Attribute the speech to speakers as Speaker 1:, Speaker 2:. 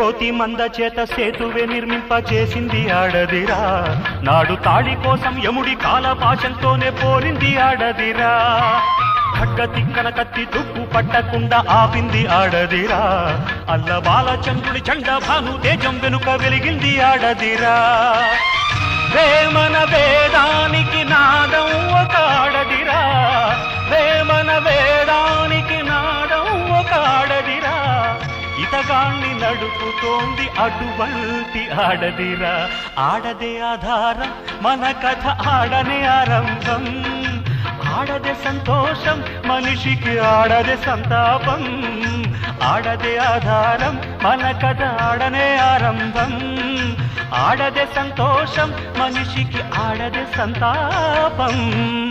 Speaker 1: కోతి మంద చేత సేతువే నిర్మింప చేసింది ఆడదిరా. నాడు తాళి కోసం యముడి కాలపాశంతోనే పోరింది ఆడదిరా. ఖడ్గ తిక్కన కత్తి తుప్పు పట్టకుండా ఆపింది ఆడదిరా. అల్ల బాలచంద్రుడి చండ భాను తేజం వెనుక వెలిగింది ఆడదిరా. ఇతగాన్ని నడుపుతోంది అటువంటి ఆడదిరా. ఆడదే ఆధారం మన కథ ఆడనే ఆరంభం. ఆడదే సంతోషం మనిషికి ఆడదే సంతాపం. ఆడదే ఆధారం మన కథ ఆడనే ఆరంభం. ఆడదే సంతోషం మనిషికి ఆడదే సంతాపం.